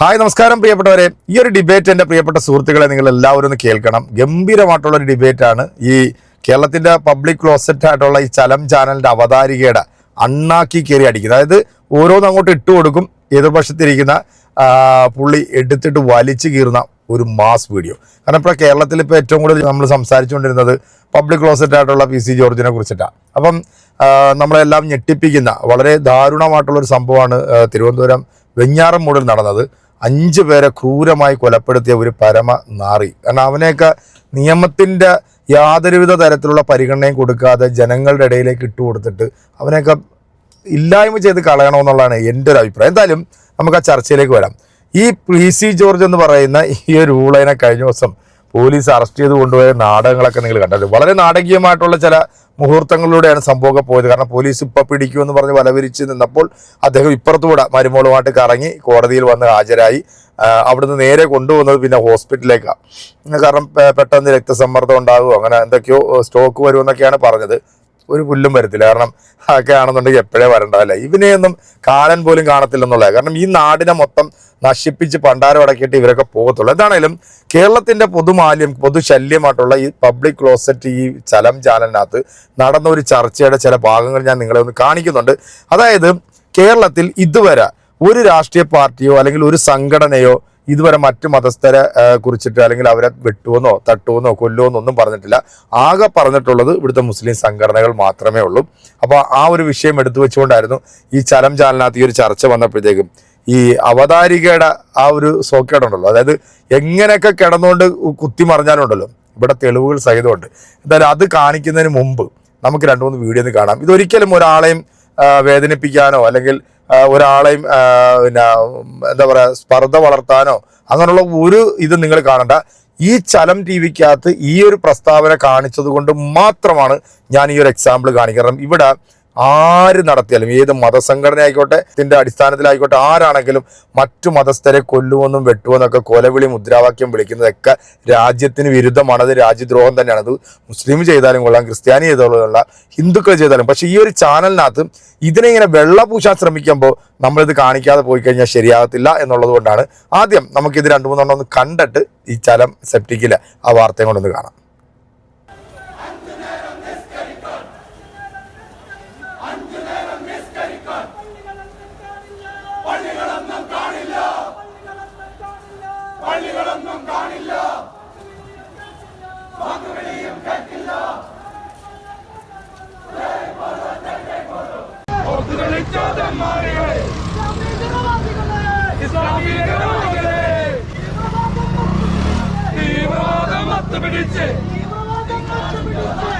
Hi നമസ്കാരം പ്രിയപ്പെട്ടവരെ. ഈ ഒരു ഡിബേറ്റ് എന്റെ പ്രിയപ്പെട്ട സുഹൃത്തുക്കളെ നിങ്ങൾ എല്ലാവരും ഒന്ന് കേൾക്കണം. ഗംഭീരമായിട്ടുള്ള ഒരു ഡിബേറ്റാണ് ഈ കേരളത്തിന്റെ പബ്ലിക് ക്ലോസറ്റ് ആയിട്ടുള്ള ഈ ചലം ചാനലിന്റെ അവതാരികയുടെ അണ്ണാക്കി കയറി അടിക്കുന്നത്. അതായത് ഓരോന്ന് അങ്ങോട്ട് ഇട്ട് കൊടുക്കും എതിർപക്ഷത്തിരിക്കുന്ന പുള്ളി എടുത്തിട്ട് വലിച്ചു കീറുന്ന ഒരു മാസ് വീഡിയോ കാരണം ഇപ്പോൾ കേരളത്തിൽ ഇപ്പോൾ ഏറ്റവും കൂടുതൽ നമ്മൾ സംസാരിച്ചുകൊണ്ടിരുന്നത് പബ്ലിക് ക്ലോസറ്റ് ആയിട്ടുള്ള പി സി ജോർജിനെ കുറിച്ചിട്ടാണ് അപ്പം നമ്മളെല്ലാം ഞെട്ടിപ്പിക്കുന്ന വളരെ ദാരുണമായിട്ടുള്ളൊരു സംഭവമാണ് തിരുവനന്തപുരം വെഞ്ഞാറം മൂടിൽ നടന്നത്. അഞ്ച് പേരെ ക്രൂരമായി കൊലപ്പെടുത്തിയ ഒരു പരമ നാറി. കാരണം അവനെയൊക്കെ നിയമത്തിന്റെ യാതൊരുവിധ തരത്തിലുള്ള പരിഗണനയും കൊടുക്കാതെ ജനങ്ങളുടെ ഇടയിലേക്ക് ഇട്ടു കൊടുത്തിട്ട് അവനെയൊക്കെ ഇല്ലായ്മ ചെയ്ത് കളയണമെന്നുള്ളതാണ് എന്റെ ഒരു അഭിപ്രായം. എന്തായാലും നമുക്ക് ആ ചർച്ചയിലേക്ക് വരാം. ഈ പി സി ജോർജ് എന്ന് പറയുന്ന ഈ ഒരു റൂളതിനെ കഴിഞ്ഞ ദിവസം പോലീസ് അറസ്റ്റ് ചെയ്ത് കൊണ്ടുപോയ നാടകങ്ങളൊക്കെ നിങ്ങൾ കണ്ടത്. വളരെ നാടകീയമായിട്ടുള്ള ചില മുഹൂർത്തങ്ങളിലൂടെയാണ് സംഭവമൊക്കെ പോയത്. കാരണം പോലീസ് ഇപ്പം പിടിക്കുമെന്ന് പറഞ്ഞ് വലവിരിച്ച് നിന്നപ്പോൾ അദ്ദേഹം ഇപ്പുറത്തുകൂടെ മരുമോളുമായിട്ട് കറങ്ങി കോടതിയിൽ വന്ന് ഹാജരായി. അവിടുന്ന് നേരെ കൊണ്ടുപോകുന്നത് പിന്നെ ഹോസ്പിറ്റലിലേക്കാണ് കാരണം പെട്ടെന്ന് രക്തസമ്മർദ്ദം ഉണ്ടാകുമോ അങ്ങനെ എന്തൊക്കെയോ സ്ട്രോക്ക് വരുമെന്നൊക്കെയാണ് പറഞ്ഞത്. ഒരു പുല്ലും വരത്തില്ല. കാരണം ഒക്കെ ആണെന്നുണ്ടെങ്കിൽ എപ്പോഴേ വരണ്ടതല്ല ഇവനെയൊന്നും കാലൻ പോലും കാണത്തില്ലെന്നുള്ളത് കാരണം ഈ നാടിനെ മൊത്തം നശിപ്പിച്ച് പണ്ടാരം അടക്കിയിട്ട് ഇവരൊക്കെ പോകത്തുള്ളൂ. എന്താണേലും കേരളത്തിന്റെ പൊതുമാലിന്യം പൊതുശല്യമായിട്ടുള്ള ഈ പബ്ലിക് ക്ലോസറ്റ് ഈ ചലം ചാലനകത്ത് നടന്ന ഒരു ചർച്ചയുടെ ചില ഭാഗങ്ങൾ ഞാൻ നിങ്ങളെ ഒന്ന് കാണിക്കുന്നുണ്ട്. അതായത് കേരളത്തിൽ ഇതുവരെ ഒരു രാഷ്ട്രീയ പാർട്ടിയോ അല്ലെങ്കിൽ ഒരു സംഘടനയോ ഇതുവരെ മറ്റു മതസ്ഥരെ കുറിച്ചിട്ട് അല്ലെങ്കിൽ അവരെ വെട്ടുവെന്നോ തട്ടുവെന്നോ കൊല്ലുവെന്നോ ഒന്നും പറഞ്ഞിട്ടില്ല. ആകെ പറഞ്ഞിട്ടുള്ളത് ഇവിടുത്തെ മുസ്ലിം സംഘടനകൾ മാത്രമേ ഉള്ളൂ. അപ്പോൾ ആ ഒരു വിഷയം എടുത്തു വെച്ചുകൊണ്ടായിരുന്നു ഈ ചലം ചാനലിനകത്ത് ഈ ഒരു ചർച്ച വന്നപ്പോഴത്തേക്കും ഈ അവതാരികയുടെ ആ ഒരു സോക്കേടുണ്ടല്ലോ. അതായത് എങ്ങനെയൊക്കെ കിടന്നുകൊണ്ട് കുത്തി മറിഞ്ഞാലുണ്ടല്ലോ. ഇവിടെ തെളിവുകൾ സഹിതമുണ്ട്. എന്തായാലും അത് കാണിക്കുന്നതിന് മുമ്പ് നമുക്ക് രണ്ട് മൂന്ന് വീഡിയോ ഒന്ന് കാണാം. ഇതൊരിക്കലും ഒരാളെയും വേദനിപ്പിക്കാനോ അല്ലെങ്കിൽ ഒരാളെയും പിന്നെ എന്താ പറയുക സ്പർദ്ധ വളർത്താനോ അങ്ങനെയുള്ള ഒരു ഇത് നിങ്ങൾ കാണണ്ട. ഈ ചലം ടി വിക്കകത്ത് ഈ ഒരു പ്രസ്താവന കാണിച്ചത് കൊണ്ട് മാത്രമാണ് ഞാൻ ഈ ഒരു എക്സാമ്പിൾ കാണിക്കുന്നത് ഇവിടെ ആര് നടത്തിയാലും ഏത് മതസംഘടന ആയിക്കോട്ടെ ഇതിന്റെ അടിസ്ഥാനത്തിലായിക്കോട്ടെ ആരാണെങ്കിലും മറ്റു മതസ്ഥരെ കൊല്ലുവെന്നും വെട്ടുമെന്നൊക്കെ കൊലവിളി മുദ്രാവാക്യം വിളിക്കുന്നതൊക്കെ രാജ്യത്തിന് വിരുദ്ധമാണ്. അത് രാജ്യദ്രോഹം തന്നെയാണ്. അത് മുസ്ലിം ചെയ്താലും കൊള്ളാം ക്രിസ്ത്യാനി ചെയ്താലും കൊള്ളാം ഹിന്ദുക്കൾ ചെയ്താലും. പക്ഷേ ഈ ഒരു ചാനലിനകത്ത് ഇതിനെ ഇങ്ങനെ വെള്ള വെള്ളപൂശാൻ ശ്രമിക്കുമ്പോൾ നമ്മളിത് കാണിക്കാതെ പോയി കഴിഞ്ഞാൽ ശരിയാകത്തില്ല എന്നുള്ളത് കൊണ്ടാണ് ആദ്യം നമുക്കിത് രണ്ട് മൂന്നെണ്ണം ഒന്ന് കണ്ടിട്ട് ഈ ചലം സെപ്റ്റിക്കില്ല ആ വാർത്തയും കൊണ്ടൊന്ന് കാണാം. പിടിച്ച്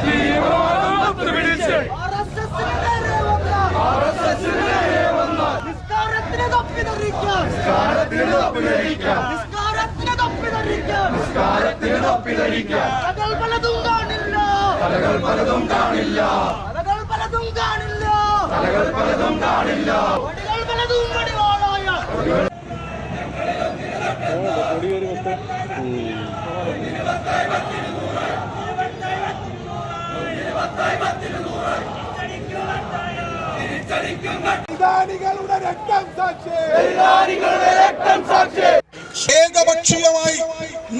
തീവ്രവാദം പിടിച്ച് നിസ്കാരത്തിന് തപ്പി തെറിക്കാം. നിസ്കാരത്തിന് തപ്പി തെറിക്കാം. കഥകൾ പലതും കാണില്ല. കഥകൾ പലതും കാണില്ല. കഥകൾ പലതും കാണില്ല. പലതും ഏകപക്ഷീയമായി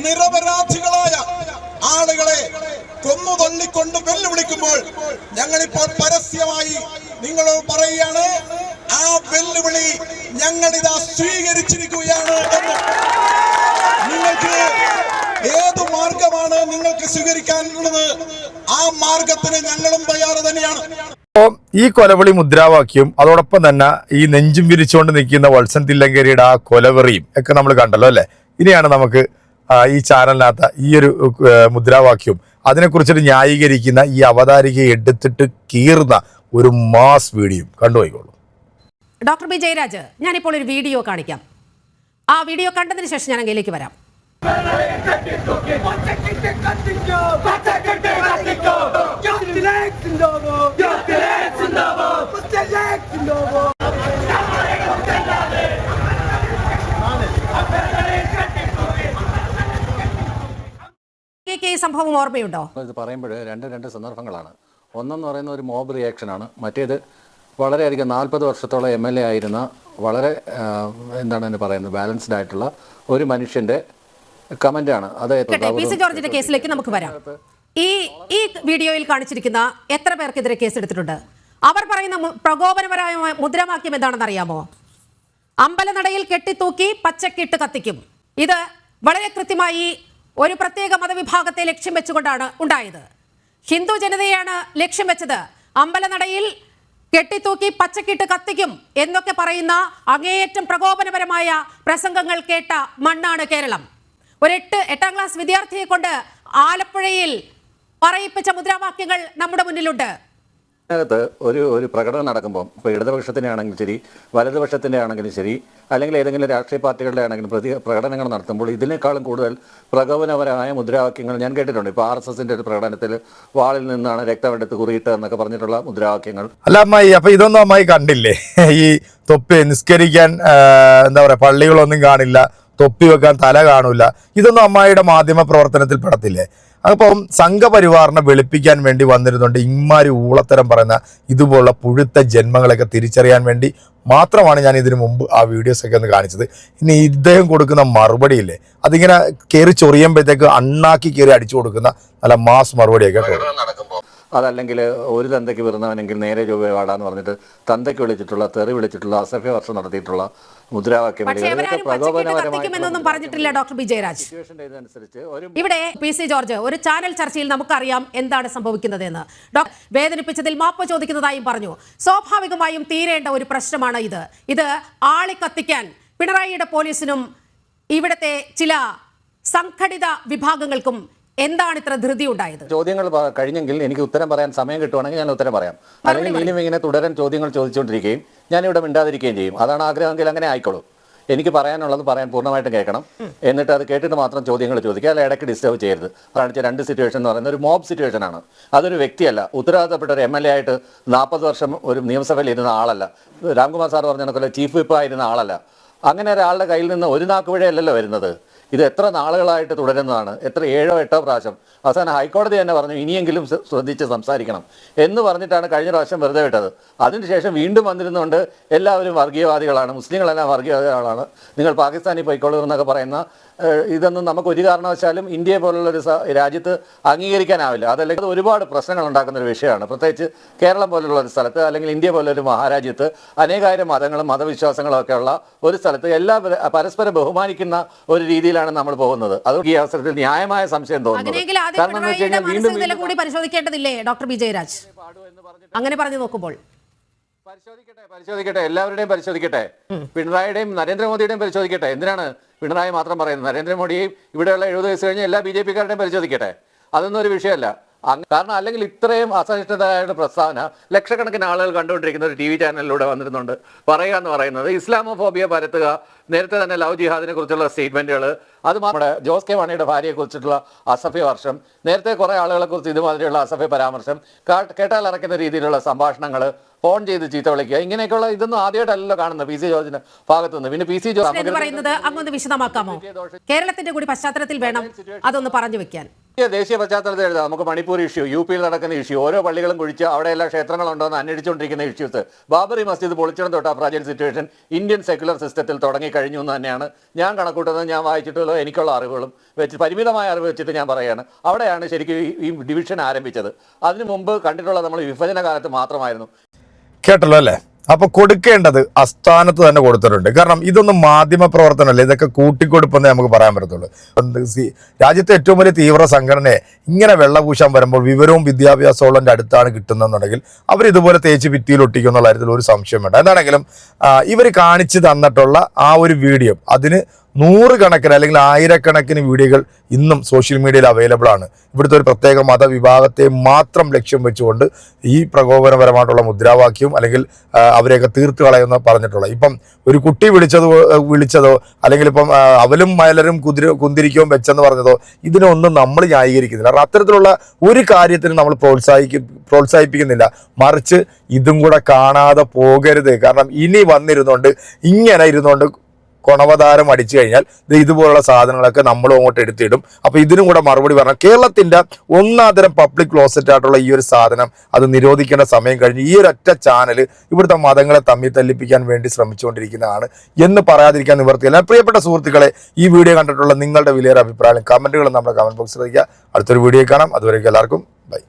നിരപരാധികളായ ആളുകളെ കൊന്നു തള്ളിക്കൊണ്ട് വെല്ലുവിളിക്കുമ്പോൾ ഞങ്ങളിപ്പോൾ പരസ്യമായി നിങ്ങളോട് പറയുകയാണ് ആ വെല്ലുവിളി ഞങ്ങളിതാ സ്വീകരിച്ചിരിക്കുകയാണ് എന്ന്. സ്വീകരിക്കാനുള്ളത് ആ മാർഗത്തിന് ഞങ്ങളും തയ്യാറ് തന്നെയാണ്. അപ്പോൾ ഈ കൊലവിളി മുദ്രാവാക്യവും അതോടൊപ്പം തന്നെ ഈ നെഞ്ചും വിരിച്ചുകൊണ്ട് നിൽക്കുന്ന വത്സൻ തില്ലങ്കേരിയുടെ ആ കൊലവെറിയും ഒക്കെ നമ്മൾ കണ്ടല്ലോ അല്ലെ? ഇനിയാണ് നമുക്ക് ഈ ചാനലിനകത്ത് ഈ ഒരു മുദ്രാവാക്യവും അതിനെക്കുറിച്ചിട്ട് ന്യായീകരിക്കുന്ന ഈ അവതാരിക എടുത്തിട്ട് കീറുന്ന ഒരു മാസ് വീഡിയോ. കണ്ടുപോയിക്കോളൂ ഡോക്ടർ ബി ജയരാജ് ഞാനിപ്പോൾ ഒരു വീഡിയോ കാണിക്കാം. ആ വീഡിയോ കണ്ടതിന് ശേഷം ഞാൻ അങ്ങയിലേക്ക് വരാം. സംഭവം ഓർമ്മയുണ്ടോ? ഇത് പറയുമ്പോൾ രണ്ട് രണ്ട് സന്ദർഭങ്ങളാണ്. ഒന്നെന്ന് പറയുന്ന ഒരു മോബ് റിയാക്ഷനാണ്. മറ്റേത് വളരെയധികം നാൽപ്പത് വർഷത്തോളം എം എൽ എ ആയിരുന്ന വളരെ എന്താണ് പറയുന്നത് ബാലൻസ്ഡ് ആയിട്ടുള്ള ഒരു മനുഷ്യന്റെ അത് പി ജോർജിന്റെ കേസിലേക്ക് നമുക്ക് വരാം. ഈ ഈ വീഡിയോയിൽ കാണിച്ചിരിക്കുന്ന എത്ര പേർക്കെതിരെ കേസെടുത്തിട്ടുണ്ട്? അവർ പറയുന്ന പ്രകോപനപരമായ മുദ്രാവാക്യം എന്താണെന്ന് അറിയാമോ അമ്പലനടയിൽ കെട്ടിത്തൂക്കി പച്ചക്കിട്ട് കത്തിക്കും. ഇത് വളരെ കൃത്യമായി ഒരു പ്രത്യേക മതവിഭാഗത്തെ ലക്ഷ്യം വെച്ചുകൊണ്ടാണ് ഉണ്ടായത്. ഹിന്ദു ജനതയാണ് ലക്ഷ്യം വെച്ചത്. അമ്പലനടയിൽ കെട്ടിത്തൂക്കി പച്ചക്കിട്ട് കത്തിക്കും എന്നൊക്കെ പറയുന്ന അങ്ങേയറ്റം പ്രകോപനപരമായ പ്രസംഗങ്ങൾ കേട്ട മണ്ണാണ് കേരളം. ഒരു എട്ട് എട്ടാം ക്ലാസ് വിദ്യാർത്ഥിയെ കൊണ്ട് ആലപ്പുഴയിൽ പറയിപ്പിച്ച മുദ്രാവാക്യങ്ങൾ നമ്മുടെ മുന്നിലുണ്ട്. അതിനകത്ത് ഒരു ഒരു പ്രകടനം നടക്കുമ്പോൾ ഇപ്പോൾ ഇടതുപക്ഷത്തിന്റെ ആണെങ്കിലും ശരി വലതുപക്ഷത്തിന്റെ ആണെങ്കിലും ശരി അല്ലെങ്കിൽ ഏതെങ്കിലും രാഷ്ട്രീയ പാർട്ടികളുടെ ആണെങ്കിലും പ്രതി പ്രകടനങ്ങൾ നടത്തുമ്പോൾ ഇതിനേക്കാളും കൂടുതൽ പ്രകോപനപരമായ മുദ്രാവാക്യങ്ങൾ ഞാൻ കേട്ടിട്ടുണ്ട്. ഇപ്പോൾ ആർ എസ് എസിന്റെ ഒരു പ്രകടനത്തിൽ വാളിൽ നിന്നാണ് രക്തമെടുത്ത് കുറിയിട്ട് എന്നൊക്കെ പറഞ്ഞിട്ടുള്ള മുദ്രാവാക്യങ്ങൾ. അല്ല അമ്മായി അപ്പോൾ ഇതൊന്നും അമ്മായി കണ്ടില്ലേ? ഈ തൊപ്പി നിസ്കരിക്കാൻ എന്താ പറയുക പള്ളികളൊന്നും കാണില്ല. തൊപ്പി വെക്കാൻ തല കാണൂല. ഇതൊന്നും അമ്മായിയുടെ മാധ്യമ പ്രവർത്തനത്തിൽ പെടത്തില്ലേ? അപ്പം സംഘപരിവാറിനെ വെളുപ്പിക്കാൻ വേണ്ടി വന്നിരുന്നുണ്ട് ഇമ്മാരി ഊളത്തരം പറയുന്ന ഇതുപോലുള്ള പുഴുത്ത ജന്മങ്ങളൊക്കെ തിരിച്ചറിയാൻ വേണ്ടി മാത്രമാണ് ഞാൻ ഇതിനു മുമ്പ് ആ വീഡിയോസൊക്കെ ഒന്ന് കാണിച്ചത്. ഇനി ഇദ്ദേഹം കൊടുക്കുന്ന മറുപടിയില്ലേ? അതിങ്ങനെ കയറി ചൊറിയുമ്പോഴത്തേക്ക് അണ്ണാക്കി കയറി അടിച്ചു കൊടുക്കുന്ന നല്ല മാസ് മറുപടിയൊക്കെ കേട്ടോ. നടക്കുമ്പോൾ അതല്ലെങ്കിൽ ഒരു തന്തയ്ക്ക് വരുന്നവനെങ്കിൽ നേരെ രൂപ വാടാന്ന് പറഞ്ഞിട്ട് തന്തയ്ക്ക് വിളിച്ചിട്ടുള്ള തെറി വിളിച്ചിട്ടുള്ള അസഭ്യ വർഷം നടത്തിയിട്ടുള്ള മുദ്രാവാക്യം പറഞ്ഞിട്ടില്ല ഡോക്ടർ ബി ജയരാജ്. സിറ്റുവേഷന്റെ ഇവിടെ പി സി ജോർജ് ഒരു ചാനൽ ചർച്ചയിൽ നമുക്കറിയാം എന്താണ് സംഭവിക്കുന്നതെന്ന്. ഡോക്ടർ വേദനിപ്പിച്ചതിൽ മാപ്പ് ചോദിക്കുന്നതായും പറഞ്ഞു. സ്വാഭാവികമായും തീരേണ്ട ഒരു പ്രശ്നമാണ് ഇത്. ഇത് ആളിക്കത്തിക്കാൻ പിണറായിയുടെ പോലീസിനും ഇവിടത്തെ ചില സംഘടിത വിഭാഗങ്ങൾക്കും എന്താണ് ഇത്ര ധൃതി ഉണ്ടായത്? ചോദ്യങ്ങൾ കഴിഞ്ഞെങ്കിൽ എനിക്ക് ഉത്തരം പറയാൻ സമയം കിട്ടുവാണെങ്കിൽ ഞാൻ ഉത്തരം പറയാം. അല്ലെങ്കിൽ ഇനിയും ഇങ്ങനെ തുടരാൻ ചോദ്യങ്ങൾ ചോദിച്ചുകൊണ്ടിരിക്കുകയും ഞാനിവിടെ മിണ്ടാതിരിക്കുകയും ചെയ്യും. അതാണ് ആഗ്രഹമെങ്കിൽ അങ്ങനെ ആയിക്കോളൂ. എനിക്ക് പറയാനുള്ളത് പറയാൻ പൂർണമായിട്ടും കേൾക്കണം. എന്നിട്ട് അത് കേട്ടിട്ട് മാത്രം ചോദ്യങ്ങൾ ചോദിക്കുക. അല്ല ഇടയ്ക്ക് ഡിസ്റ്റർബ് ചെയ്യരുത്. കാണിച്ച രണ്ട് സിറ്റുവേഷൻ എന്ന് പറയുന്നത്. ഒരു മോബ് സിറ്റുവേഷൻ ആണ്. അതൊരു വ്യക്തിയല്ല. ഉത്തരവാദിത്തപ്പെട്ട ഒരു എം എൽ എ ആയിട്ട് നാൽപ്പത് വർഷം ഒരു നിയമസഭയിൽ ഇരുന്ന ആളല്ല. രാംകുമാർ സാർ പറഞ്ഞ ചീഫ് വിപ്പ് ആയിരുന്ന ആളല്ല. അങ്ങനെ ഒരാളുടെ കയ്യിൽ നിന്ന് ഒരു നാക്കുപിഴയല്ലല്ലോ വരുന്നത്. ഇത് എത്ര നാളുകളായിട്ട് തുടരുന്നതാണ്. എത്ര ഏഴോ എട്ടോ പ്രാവശ്യം. അവസാനം ഹൈക്കോടതി തന്നെ പറഞ്ഞു ഇനിയെങ്കിലും ശ്ര- ശ്രദ്ധിച്ച് സംസാരിക്കണം. എന്ന് പറഞ്ഞിട്ടാണ് കഴിഞ്ഞ പ്രാവശ്യം വെറുതെ വിട്ടത്. അതിനുശേഷം വീണ്ടും വന്നിരുന്നുകൊണ്ട് എല്ലാവരും വർഗീയവാദികളാണ് മുസ്ലിങ്ങളെല്ലാം വർഗീയവാദികളാണ്. നിങ്ങൾ പാകിസ്ഥാനിൽ പോയിക്കോളൂ എന്നൊക്കെ പറയുന്ന ഇതൊന്നും നമുക്ക് ഒരു കാരണവശാലും ഇന്ത്യയെ പോലുള്ള ഒരു രാജ്യത്ത് അംഗീകരിക്കാനാവില്ല. അതല്ലെങ്കിൽ അത് ഒരുപാട് പ്രശ്നങ്ങൾ ഉണ്ടാക്കുന്ന ഒരു വിഷയമാണ്. പ്രത്യേകിച്ച് കേരളം പോലുള്ള ഒരു സ്ഥലത്ത് അല്ലെങ്കിൽ ഇന്ത്യ പോലുള്ള ഒരു മഹാരാജ്യത്ത് അനേകായിരം മതങ്ങളും മതവിശ്വാസങ്ങളും ഒക്കെ ഉള്ള ഒരു സ്ഥലത്ത് എല്ലാ പര- പരസ്പരം ബഹുമാനിക്കുന്ന ഒരു രീതിയിലാണ് നമ്മൾ പോകുന്നത്. അത് ഈ അവസരത്തിൽ ന്യായമായ സംശയം തോന്നുന്നു തോന്നുന്നത് ആദ്യം കാരണം എന്ന് വെച്ച് കഴിഞ്ഞാൽ വീണ്ടും മനസ്സിൽ വീണ്ടും കൂടി പരിശോധിക്കേണ്ടതില്ലേ ഡോക്ടർ ബി ജയരാജ്? അങ്ങനെ പറഞ്ഞു നോക്കുമ്പോൾ. പരിശോധിക്കട്ടെ പരിശോധിക്കട്ടെ എല്ലാവരുടെയും പരിശോധിക്കട്ടെ. പിണറായിയുടെയും നരേന്ദ്രമോദിയുടെയും പരിശോധിക്കട്ടെ. എന്തിനാണ് പിണറായി മാത്രം പറയുന്നത്? നരേന്ദ്രമോദിയെയും ഇവിടെയുള്ള എഴുപത് വയസ്സ് കഴിഞ്ഞ എല്ലാ ബി ജെ പിക്കാരുടെയും പരിശോധിക്കട്ടെ. അതൊന്നും ഒരു വിഷയമല്ല. കാരണം അല്ലെങ്കിൽ ഇത്രയും അസഹിഷ്ണുതായ പ്രസ്താവന ലക്ഷക്കണക്കിന് ആളുകൾ കണ്ടുകൊണ്ടിരിക്കുന്ന ഒരു ടി വി ചാനലിലൂടെ വന്നിരുന്നുണ്ട്. പറയുക എന്ന് പറയുന്നത് ഇസ്ലാമോഫോബിയ പരത്തുക നേരത്തെ തന്നെ ലവ് ജിഹാദിനെ കുറിച്ചുള്ള സ്റ്റേറ്റ്മെന്റുകൾ അത് നമ്മുടെ ജോസ് കെ മാണിയുടെ ഭാര്യയെ കുറിച്ചിട്ടുള്ള അസഭ്യ വർഷം നേരത്തെ കുറെ ആളുകളെ കുറിച്ച് ഇതുമാതിരിയുള്ള അസഭ്യ പരാമർശം കേട്ടാൽ അറക്കുന്ന രീതിയിലുള്ള സംഭാഷണങ്ങൾ ഫോൺ ചെയ്ത് ചീത്ത വിളിക്കുക ഇങ്ങനെയൊക്കെയുള്ള ഇതൊന്നും ആദ്യമായിട്ടല്ലല്ലോ കാണുന്നത് പി സി ജോർജിന്റെ ഭാഗത്തുനിന്ന് പിന്നെ പി സി ജോർജ് പറയുന്നത് അങ്ങൊന്ന് വിശദമാക്കാമോ? കേരളത്തിന്റെ കൂടി പശ്ചാത്തലത്തിൽ വേണം അതൊന്ന് പറഞ്ഞു വെക്കാൻ. ദേശീയ- പശ്ചാത്തലത്തിൽ എഴുതാം. നമുക്ക് മണിപ്പൂർ ഇഷ്യൂ യു പിയിൽ നടക്കുന്ന ഇഷ്യൂ ഓരോ പള്ളികളും കുഴിച്ച് അവിടെ എല്ലാ ക്ഷേത്രങ്ങളുണ്ടോ എന്ന് അന്വേഷിച്ചുകൊണ്ടിരിക്കുന്ന ഇഷ്യൂസ് ബാബറി മസ്ജിദ് പൊളിച്ചിടം തൊട്ട് ആ ഫ്രാജൽ സിറ്റുവേഷൻ ഇന്ത്യൻ സെക്യുലർ സിസ്റ്റത്തിൽ തുടങ്ങി കഴിഞ്ഞു എന്ന് തന്നെയാണ് ഞാൻ കണക്കൂട്ടുന്നത്. ഞാൻ വായിച്ചിട്ടുള്ള എനിക്കുള്ള അറിവുകളും വെച്ച് പരിമിതമായ അറിവ് വെച്ചിട്ട് ഞാൻ പറയുകയാണ്. അവിടെയാണ് ശരിക്കും ഈ ഡിവിഷൻ ആരംഭിച്ചത്. അതിനു മുമ്പ് കണ്ടിട്ടുള്ള നമ്മൾ വിഭജന കാലത്ത് മാത്രമായിരുന്നു. കേട്ടല്ലോ അല്ലേ? അപ്പൊ കൊടുക്കേണ്ടത് അസ്ഥാനത്ത് തന്നെ കൊടുത്തിട്ടുണ്ട്. കാരണം ഇതൊന്നും മാധ്യമ പ്രവർത്തനമല്ല. ഇതൊക്കെ കൂട്ടിക്കൊടുപ്പെന്നേ നമുക്ക് പറയാൻ പറ്റത്തുള്ളൂ. രാജ്യത്തെ ഏറ്റവും വലിയ തീവ്ര സംഘടനയെ ഇങ്ങനെ വെള്ളപൂശാൻ വരുമ്പോൾ വിവരവും വിദ്യാഭ്യാസവും ഉള്ളതിന്റെ അടുത്താണ് കിട്ടുന്നതെന്നുണ്ടെങ്കിൽ അവർ ഇതുപോലെ തേച്ച് ഭിത്തിയിൽ ഒട്ടിക്കും എന്നുള്ള കാര്യത്തിൽ ഒരു സംശയം വേണ്ട. എന്താണെങ്കിലും ഇവർ കാണിച്ചു തന്നിട്ടുള്ള ആ ഒരു വീഡിയോ അതിന് നൂറുകണക്കിന് അല്ലെങ്കിൽ ആയിരക്കണക്കിന് വീഡിയോകൾ ഇന്നും സോഷ്യൽ മീഡിയയിൽ അവൈലബിൾ ആണ്. ഇവിടുത്തെ ഒരു പ്രത്യേക മതവിഭാഗത്തെ മാത്രം ലക്ഷ്യം വെച്ചുകൊണ്ട് ഈ പ്രകോപനപരമായിട്ടുള്ള മുദ്രാവാക്യവും അല്ലെങ്കിൽ അവരെയൊക്കെ തീർത്ത് കളയുന്ന പറഞ്ഞിട്ടുള്ള ഇപ്പം ഒരു കുട്ടി വിളിച്ചതോ വിളിച്ചതോ അല്ലെങ്കിൽ ഇപ്പം അവലും മയലരും കുതിര കുന്തിരിക്കവും വെച്ചെന്ന് പറഞ്ഞതോ ഇതിനൊന്നും നമ്മൾ ന്യായീകരിക്കുന്നില്ല. കാരണം അത്തരത്തിലുള്ള ഒരു കാര്യത്തിന് നമ്മൾ പ്രോത്സാഹിക്കും പ്രോത്സാഹിപ്പിക്കുന്നില്ല. മറിച്ച് ഇതും കൂടെ കാണാതെ പോകരുത്. കാരണം ഇനി വന്നിരുന്നുകൊണ്ട് ഇങ്ങനെ ഇരുന്നുകൊണ്ട് കൊണവതാരം അടിച്ചു കഴിഞ്ഞാൽ ഇതുപോലുള്ള സാധനങ്ങളൊക്കെ നമ്മളും അങ്ങോട്ട് എടുത്തിടും. അപ്പൊ ഇതിനും കൂടെ മറുപടി പറഞ്ഞു കേരളത്തിന്റെ ഒന്നാതരം പബ്ലിക് ക്ലോസറ്റ് ആയിട്ടുള്ള ഈ ഒരു സാധനം അത് നിരോധിക്കേണ്ട സമയം കഴിഞ്ഞ് ഈ ഒരു ഒറ്റ ചാനൽ ഇവിടുത്തെ മതങ്ങളെ തമ്മിൽ തല്ലിപ്പിക്കാൻ വേണ്ടി ശ്രമിച്ചുകൊണ്ടിരിക്കുന്നതാണ് എന്ന് പറയാതിരിക്കാൻ നിവർത്തിയില്ല. പ്രിയപ്പെട്ട സുഹൃത്തുക്കളെ ഈ വീഡിയോ കണ്ടിട്ടുള്ള നിങ്ങളുടെ വിലയേറെ അഭിപ്രായം കമന്റുകൾ നമ്മുടെ കമന്റ് ബോക്സിൽ അടുത്തൊരു വീഡിയോ കാണാം. അതുവരെ എല്ലാവർക്കും ബൈ